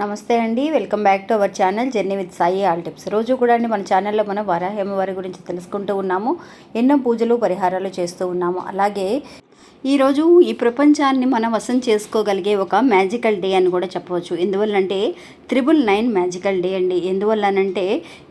నమస్తే అండి welcome back to our channel journey with Sai all tips. రోజు కూడా అండి మన ఛానల్లో మనం వరాహేమవారి గురించి తెలుసుకుంటూ ఉన్నాము ఎన్నో పూజలు పరిహారాలు చేస్తూ ఉన్నాము. అలాగే ఈరోజు ఈ ప్రపంచాన్ని మనం వశం చేసుకోగలిగే ఒక మ్యాజికల్ డే అని కూడా చెప్పవచ్చు. ఎందువల్లంటే త్రిబుల్ నైన్ మ్యాజికల్ డే అండి. ఎందువల్లనంటే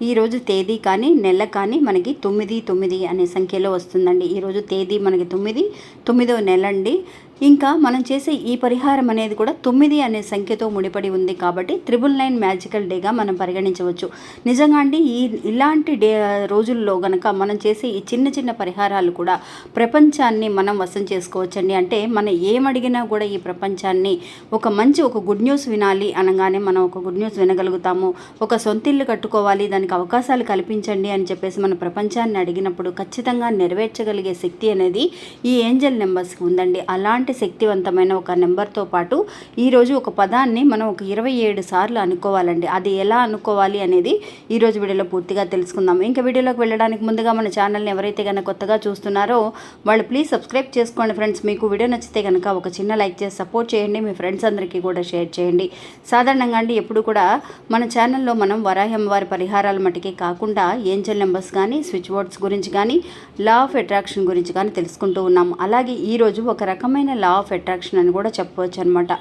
ఈరోజు తేదీ కానీ నెల కానీ మనకి తొమ్మిది తొమ్మిది అనే సంఖ్యలో వస్తుందండి. ఈరోజు తేదీ మనకి తొమ్మిది తొమ్మిదో నెల అండి. ఇంకా మనం చేసే ఈ పరిహారం అనేది కూడా తొమ్మిది అనే సంఖ్యతో ముడిపడి ఉంది కాబట్టి త్రిబుల్ నైన్ మ్యాజికల్ డేగా మనం పరిగణించవచ్చు. నిజంగా అండి ఈ ఇలాంటి డే రోజుల్లో గనక మనం చేసే ఈ చిన్న చిన్న పరిహారాలు కూడా ప్రపంచాన్ని మనం వశం చేసుకోవచ్చండి. అంటే మనం ఏమడిగినా కూడా ఈ ప్రపంచాన్ని ఒక మంచి ఒక గుడ్ న్యూస్ వినాలి అనగానే మనం ఒక గుడ్ న్యూస్ వినగలుగుతాము. ఒక సొంత ఇల్లు కట్టుకోవాలి దానికి అవకాశాలు కల్పించండి అని చెప్పేసి మన ప్రపంచాన్ని అడిగినప్పుడు ఖచ్చితంగా నెరవేర్చగలిగే శక్తి అనేది ఈ ఏంజల్ నెంబర్స్కి ఉందండి. అలాంటి శక్తివంతమైన ఒక నెంబర్తో పాటు ఈరోజు ఒక పదాన్ని మనం ఒక ఇరవై ఏడు సార్లు అనుకోవాలండి. అది ఎలా అనుకోవాలి అనేది ఈరోజు వీడియోలో పూర్తిగా తెలుసుకుందాం. ఇంకా వీడియోలోకి వెళ్ళడానికి ముందుగా మన ఛానల్ని ఎవరైతే కనుక కొత్తగా చూస్తున్నారో వాళ్ళు ప్లీజ్ సబ్స్క్రైబ్ చేసుకోండి ఫ్రెండ్స్. మీకు వీడియో నచ్చితే కనుక ఒక చిన్న లైక్ చేసి సపోర్ట్ చేయండి. మీ ఫ్రెండ్స్ అందరికీ కూడా షేర్ చేయండి. సాధారణంగా అండి ఎప్పుడు కూడా మన ఛానల్లో మనం వరాహం వారి పరిహారాల మటుకే కాకుండా ఏంజల్ నెంబర్స్ కానీ స్విచ్ బోర్డ్స్ గురించి కానీ లా ఆఫ్ అట్రాక్షన్ గురించి కానీ తెలుసుకుంటూ ఉన్నాం అలాగే ఈరోజు ఒక రకమైన లా ఆఫ్ అట్రాక్షన్ అని కూడా చెప్పవచ్చు అనమాట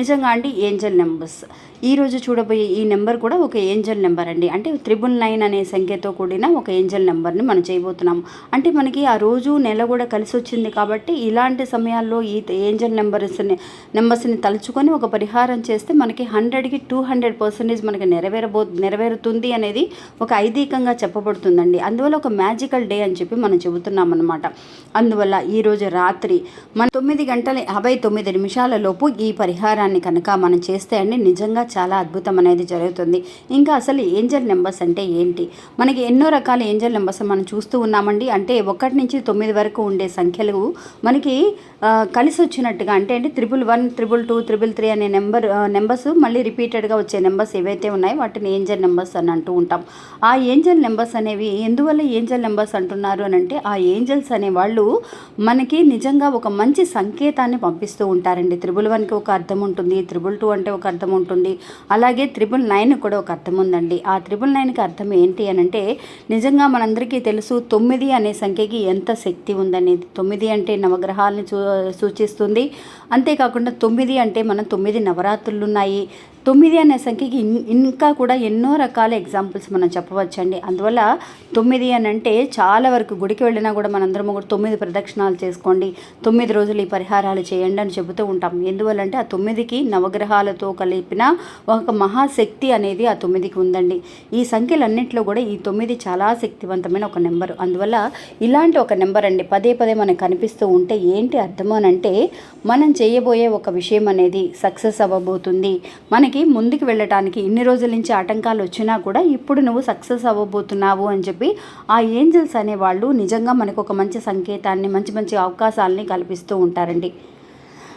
నిజంగా అండి ఏంజల్ నెంబర్స్ ఈరోజు చూడబోయే ఈ నెంబర్ కూడా ఒక ఏంజల్ నెంబర్ అండి. అంటే త్రిబుల్ నైన్ అనే సంఖ్యతో కూడిన ఒక ఏంజల్ నెంబర్ని మనం చేయబోతున్నాం. అంటే మనకి ఆ రోజు నెల కూడా కలిసి వచ్చింది కాబట్టి ఇలాంటి సమయాల్లో ఈ ఏంజల్ నెంబర్స్ని నెంబర్స్ని తలుచుకొని ఒక పరిహారం చేస్తే మనకి హండ్రెడ్కి టూ హండ్రెడ్ పర్సెంటేజ్ మనకి నెరవేరబో నెరవేరుతుంది అనేది ఒక ఐదీకంగా చెప్పబడుతుందండి. అందువల్ల ఒక మ్యాజికల్ డే అని చెప్పి మనం చెబుతున్నాం అనమాట అందువల్ల ఈరోజు రాత్రి మన తొమ్మిది గంటల యాభై తొమ్మిది నిమిషాల లోపు ఈ పరిహారాన్ని కనుక మనం చేస్తే అండి నిజంగా చాలా అద్భుతం అనేది జరుగుతుంది. ఇంకా అసలు ఏంజల్ నెంబర్స్ అంటే ఏంటి? మనకి ఎన్నో రకాల ఏంజల్ నెంబర్స్ మనం చూస్తూ ఉన్నామండి. అంటే ఒకటి నుంచి తొమ్మిది వరకు ఉండే సంఖ్యలు మనకి కలిసి వచ్చినట్టుగా అంటే అంటే triple one triple two triple three అనే నెంబర్ నెంబర్స్ మళ్ళీ రిపీటెడ్గా వచ్చే నెంబర్స్ ఏవైతే ఉన్నాయో వాటిని ఏంజల్ నెంబర్స్ అని అంటూ ఉంటాం. ఆ ఏంజల్ నెంబర్స్ అనేవి ఎందువల్ల ఏంజల్ నెంబర్స్ అంటున్నారు అని అంటే ఆ ఏంజల్స్ అనేవాళ్ళు మనకి నిజంగా ఒక మంచి సంకేతాన్ని పంపిస్తూ ఉంటారండి. త్రిబుల్ వన్కి ఒక అర్థం ఉంటుంది త్రిబుల్ టూ అంటే ఒక అర్థం ఉంటుంది. అలాగే త్రిబుల్ నైన్ కూడా ఒక అర్థం ఉందండి. ఆ త్రిబుల్ నైన్కి అర్థం ఏంటి అని అంటే నిజంగా మనందరికీ తెలుసు తొమ్మిది అనే సంఖ్యకి ఎంత శక్తి ఉందనేది. తొమ్మిది అంటే నవగ్రహాలను చూ సూచిస్తుంది. అంతేకాకుండా తొమ్మిది అంటే మనం తొమ్మిది నవరాత్రులు ఉన్నాయి తొమ్మిది అనే సంఖ్యకి ఇంకా కూడా ఎన్నో రకాల ఎగ్జాంపుల్స్ మనం చెప్పవచ్చండి. అందువల్ల తొమ్మిది అని అంటే చాలా వరకు గుడికి వెళ్ళినా కూడా మనందరం కూడా తొమ్మిది ప్రదక్షిణాలు చేసుకోండి. తొమ్మిది రోజులు ఈ పరిహారాలు చేయండి అని చెబుతూ ఉంటాం. ఎందువల్లంటే ఆ తొమ్మిదికి నవగ్రహాలతో కలిపిన ఒక మహాశక్తి అనేది ఆ తొమ్మిదికి ఉందండి. ఈ సంఖ్యలన్నింటిలో కూడా ఈ తొమ్మిది చాలా శక్తివంతమైన ఒక నెంబర్. అందువల్ల ఇలాంటి ఒక నెంబర్ అండి పదే పదే మనకు కనిపిస్తూ ఉంటే ఏంటి అర్థము అని అంటే మనం చేయబోయే ఒక విషయం అనేది సక్సెస్ అవ్వబోతుంది. మనకి ముందుకు వెళ్ళటానికి ఇన్ని రోజుల నుంచి ఆటంకాలు వచ్చినా కూడా ఇప్పుడు నువ్వు సక్సెస్ అవ్వబోతున్నావు అని చెప్పి ఆ ఏంజల్స్ అనేవాళ్ళు నిజంగా మనకు ఒక మంచి సంకేతాన్ని మంచి మంచి అవకాశాలని కల్పిస్తూ ఉంటారండి.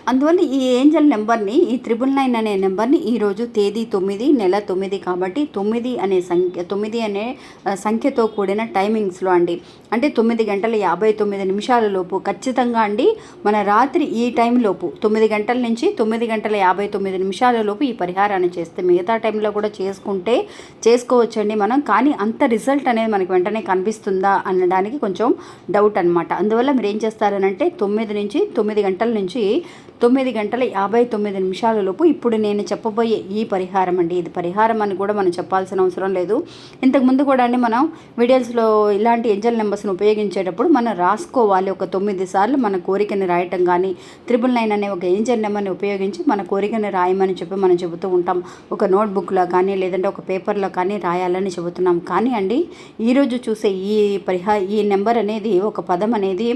అందువల్ల ఈ ఏంజల్ నెంబర్ని ఈ త్రిబుల్ నైన్ అనే నెంబర్ని ఈరోజు తేదీ తొమ్మిది నెల తొమ్మిది కాబట్టి తొమ్మిది అనే సంఖ్య తొమ్మిది అనే సంఖ్యతో కూడిన టైమింగ్స్లో అండి. అంటే తొమ్మిది గంటల యాభై తొమ్మిది నిమిషాల లోపు ఖచ్చితంగా అండి మన రాత్రి ఈ టైం లోపు తొమ్మిది గంటల నుంచి తొమ్మిది గంటల యాభై తొమ్మిది నిమిషాల లోపు ఈ పరిహారాన్ని చేస్తే మిగతా టైంలో కూడా చేసుకుంటే చేసుకోవచ్చండి మనం. కానీ అంత రిజల్ట్ అనేది మనకి వెంటనే కనిపిస్తుందా అనడానికి కొంచెం డౌట్ అనమాట అందువల్ల మీరు ఏం చేస్తారనంటే తొమ్మిది నుంచి తొమ్మిది గంటల నుంచి తొమ్మిది గంటల యాభై తొమ్మిది నిమిషాల లోపు ఇప్పుడు నేను చెప్పబోయే ఈ పరిహారం అండి. ఇది పరిహారం అని కూడా మనం చెప్పాల్సిన అవసరం లేదు. ఇంతకుముందు కూడా అండి మనం వీడియోస్లో ఇలాంటి ఎంజల్ నెంబర్స్ని ఉపయోగించేటప్పుడు మనం రాసుకోవాలి. ఒక తొమ్మిది సార్లు మన కోరికని రాయటం కానీ త్రిబుల్ నైన్ అనే ఒక ఏంజల్ నెంబర్ని ఉపయోగించి మన కోరికని రాయమని చెప్పి మనం చెబుతూ ఉంటాం. ఒక నోట్బుక్లో కానీ లేదంటే ఒక పేపర్లో కానీ రాయాలని చెబుతున్నాం. కానీ అండి ఈరోజు చూసే ఈ పరిహా ఈ నెంబర్ అనేది ఒక పదం అనేది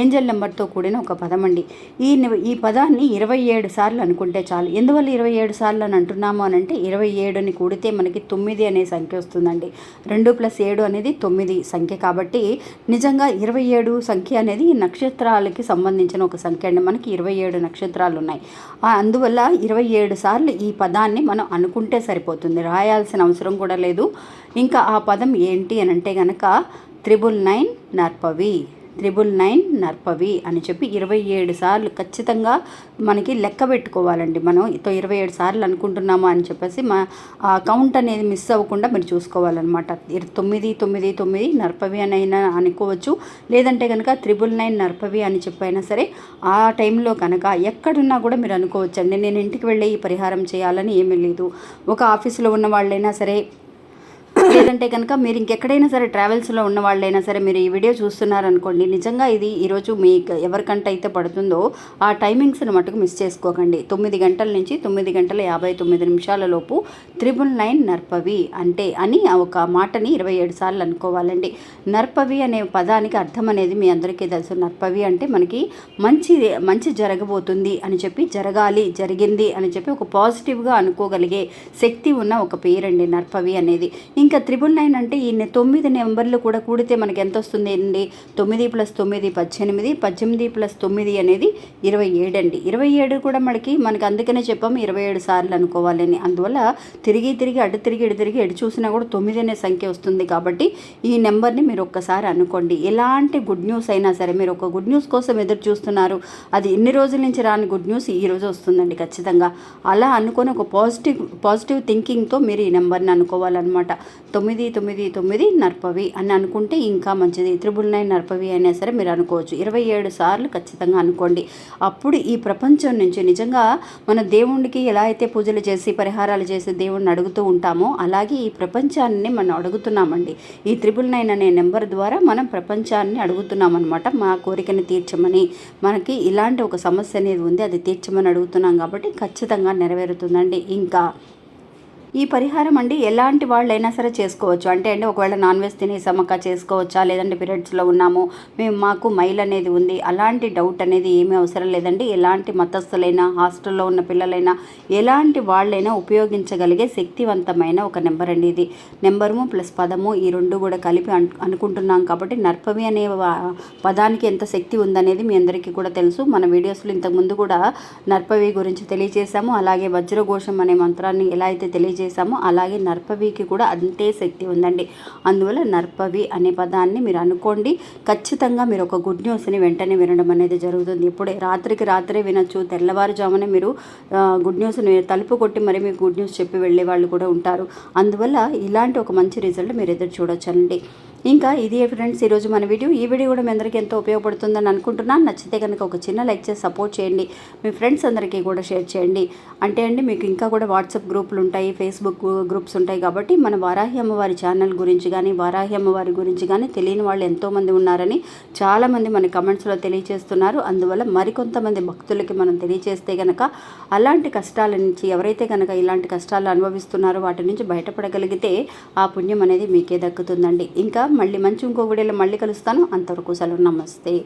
ఏంజల్ నెంబర్తో కూడిన ఒక పదం అండి. ఈ ఈ పదం పదాన్ని ఇరవై ఏడు సార్లు అనుకుంటే చాలు. ఎందువల్ల ఇరవై ఏడు సార్లు అని అంటున్నాము అని అంటే ఇరవై ఏడుని కూడితే మనకి తొమ్మిది అనే సంఖ్య వస్తుందండి. రెండు ప్లస్ ఏడు అనేది తొమ్మిది సంఖ్య కాబట్టి నిజంగా ఇరవై ఏడు సంఖ్య అనేది నక్షత్రాలకి సంబంధించిన ఒక సంఖ్య అండి. మనకి ఇరవై ఏడు నక్షత్రాలు ఉన్నాయి. అందువల్ల ఇరవై ఏడు సార్లు ఈ పదాన్ని మనం అనుకుంటే సరిపోతుంది. రాయాల్సిన అవసరం కూడా లేదు. ఇంకా ఆ పదం ఏంటి అని అంటే కనుక త్రిబుల్ నైన్ నర్పవి. త్రిబుల్ నైన్ నర్పవి అని చెప్పి ఇరవై ఏడు సార్లు ఖచ్చితంగా మనకి లెక్క పెట్టుకోవాలండి మనం. ఇతో ఇరవై ఏడు సార్లు అనుకుంటున్నాము అని చెప్పేసి మా ఆ కౌంట్ అనేది మిస్ అవ్వకుండా మీరు చూసుకోవాలన్నమాట. తొమ్మిది తొమ్మిది తొమ్మిది నర్పవి అని అయినా అనుకోవచ్చు. లేదంటే కనుక త్రిబుల్ నైన్ నర్పవి అని చెప్పైనా సరే ఆ టైంలో కనుక ఎక్కడున్నా కూడా మీరు అనుకోవచ్చండి. నేను ఇంటికి వెళ్ళి ఈ పరిహారం చేయాలని ఏమీ లేదు. ఒక ఆఫీసులో ఉన్న వాళ్ళైనా సరే లేదంటే కనుక మీరు ఇంకెక్కడైనా సరే ట్రావెల్స్లో ఉన్న వాళ్ళైనా సరే మీరు ఈ వీడియో చూస్తున్నారనుకోండి నిజంగా ఇది ఈరోజు మీ ఎవరికంటే అయితే పడుతుందో ఆ టైమింగ్స్ని మటుకు మిస్ చేసుకోకండి. తొమ్మిది గంటల నుంచి తొమ్మిది గంటల యాభై తొమ్మిది నిమిషాల లోపు త్రిబుల్ నైన్ నర్పవి అంటే అని ఒక మాటని ఇరవై ఏడు సార్లు అనుకోవాలండి. నర్పవి అనే పదానికి అర్థం అనేది మీ అందరికీ తెలుసు. నర్పవి అంటే మనకి మంచి మంచి జరగబోతుంది అని చెప్పి జరగాలి జరిగింది అని చెప్పి ఒక పాజిటివ్గా అనుకోగలిగే శక్తి ఉన్న ఒక పేరండి నర్పవి అనేది. ఇంకా త్రిబుల్ నైన్ అంటే ఈ తొమ్మిది నెంబర్లు కూడా కూడితే మనకి ఎంత వస్తుంది అండి? తొమ్మిది ప్లస్ తొమ్మిది పద్దెనిమిది పద్దెనిమిది ప్లస్ తొమ్మిది అనేది ఇరవై ఏడు అండి. ఇరవై ఏడు కూడా మనకి మనకి అందుకనే చెప్పాము ఇరవై ఏడు సార్లు అనుకోవాలని అందువల్ల తిరిగి తిరిగి అటు తిరిగి ఇటు తిరిగి ఎటు చూసినా కూడా తొమ్మిది అనే సంఖ్య వస్తుంది కాబట్టి ఈ నెంబర్ని మీరు ఒక్కసారి అనుకోండి. ఎలాంటి గుడ్ న్యూస్ అయినా సరే మీరు ఒక గుడ్ న్యూస్ కోసం ఎదురు చూస్తున్నారు. అది ఎన్ని రోజుల నుంచి రాని గుడ్ న్యూస్ ఈ రోజు వస్తుందండి ఖచ్చితంగా. అలా అనుకొని ఒక పాజిటివ్ పాజిటివ్ థింకింగ్తో మీరు ఈ నెంబర్ని అనుకోవాలన్నమాట. తొమ్మిది తొమ్మిది తొమ్మిది నర్పవి అని అనుకుంటే ఇంకా మంచిది. త్రిబుల్ నైన్ నర్పవి అయినా సరే మీరు అనుకోవచ్చు. ఇరవై ఏడు సార్లు ఖచ్చితంగా అనుకోండి. అప్పుడు ఈ ప్రపంచం నుంచి నిజంగా మన దేవుడికి ఎలా అయితే పూజలు చేసి పరిహారాలు చేసి దేవుడిని అడుగుతూ ఉంటామో అలాగే ఈ ప్రపంచాన్ని మనం అడుగుతున్నామండి. ఈ త్రిబుల్ నైన్ అనే నెంబర్ ద్వారా మనం ప్రపంచాన్ని అడుగుతున్నామన్నమాట. మా కోరికని తీర్చమని మనకి ఇలాంటి ఒక సమస్య అనేది ఉంది అది తీర్చమని అడుగుతున్నాం కాబట్టి ఖచ్చితంగా నెరవేరుతుందండి. ఇంకా ఈ పరిహారం అండి ఎలాంటి వాళ్ళైనా సరే చేసుకోవచ్చు. అంటే అండి ఒకవేళ నాన్ వెజ్ తినేసామక్క చేసుకోవచ్చా? లేదంటే పీరియడ్స్లో ఉన్నాము మేము మాకు మైల్ అనేది ఉంది అలాంటి డౌట్ అనేది ఏమీ అవసరం లేదండి. ఎలాంటి మతస్థులైనా హాస్టల్లో ఉన్న పిల్లలైనా ఎలాంటి వాళ్ళైనా ఉపయోగించగలిగే శక్తివంతమైన ఒక నెంబర్ అండి ఇది. నెంబరు ప్లస్ పదము ఈ రెండు కూడా కలిపి అనుకుంటున్నాం కాబట్టి నర్పవి అనే పదానికి ఎంత శక్తి ఉందనేది మీ అందరికీ కూడా తెలుసు. మన వీడియోస్లో ఇంతకుముందు కూడా నర్పవి గురించి తెలియజేశాము అలాగే వజ్రఘోషం అనే మంత్రాన్ని ఎలా అయితే తెలియజేశామో అలాగే నర్పవికి కూడా అంతే శక్తి ఉందండి. అందువల్ల నర్పవి అనే పదాన్ని మీరు అనుకోండి ఖచ్చితంగా మీరు ఒక గుడ్ న్యూస్ని వెంటనే వినడం అనేది జరుగుతుంది. ఇప్పుడే రాత్రికి రాత్రే వినొచ్చు తెల్లవారుజామునే మీరు గుడ్ న్యూస్ని తలుపు కొట్టి మరి మీకు గుడ్ న్యూస్ చెప్పి వెళ్ళే వాళ్ళు కూడా ఉంటారు. అందువల్ల ఇలాంటి ఒక మంచి రిజల్ట్ మీరు ఎదురు చూడొచ్చండి. ఇంకా ఇది ఫ్రెండ్స్ ఈరోజు మన వీడియో. ఈ వీడియో కూడా మీ అందరికీ ఎంతో ఉపయోగపడుతుందని అనుకుంటున్నాను. నచ్చితే కనుక ఒక చిన్న లైక్ చేసి సపోర్ట్ చేయండి. మీ ఫ్రెండ్స్ అందరికీ కూడా షేర్ చేయండి. అంటే అండి మీకు ఇంకా కూడా వాట్సాప్ గ్రూపులు ఉంటాయి ఫేస్బుక్ గ్రూప్స్ ఉంటాయి కాబట్టి మన వారాహి అమ్మవారి ఛానల్ గురించి కానీ వారాహి అమ్మవారి గురించి కానీ తెలియని వాళ్ళు ఎంతోమంది ఉన్నారని చాలామంది మన కమెంట్స్లో తెలియజేస్తున్నారు అందువల్ల మరికొంతమంది భక్తులకి మనం తెలియజేస్తే కనుక అలాంటి కష్టాల నుంచి ఎవరైతే కనుక ఇలాంటి కష్టాలు అనుభవిస్తున్నారో వాటి నుంచి బయటపడగలిగితే ఆ పుణ్యం అనేది మీకే దక్కుతుందండి. ఇంకా మళ్ళీ మంచి ఇంకో వీడియోలో మళ్ళీ కలుస్తాను. అంతవరకు సెలవు. నమస్తే.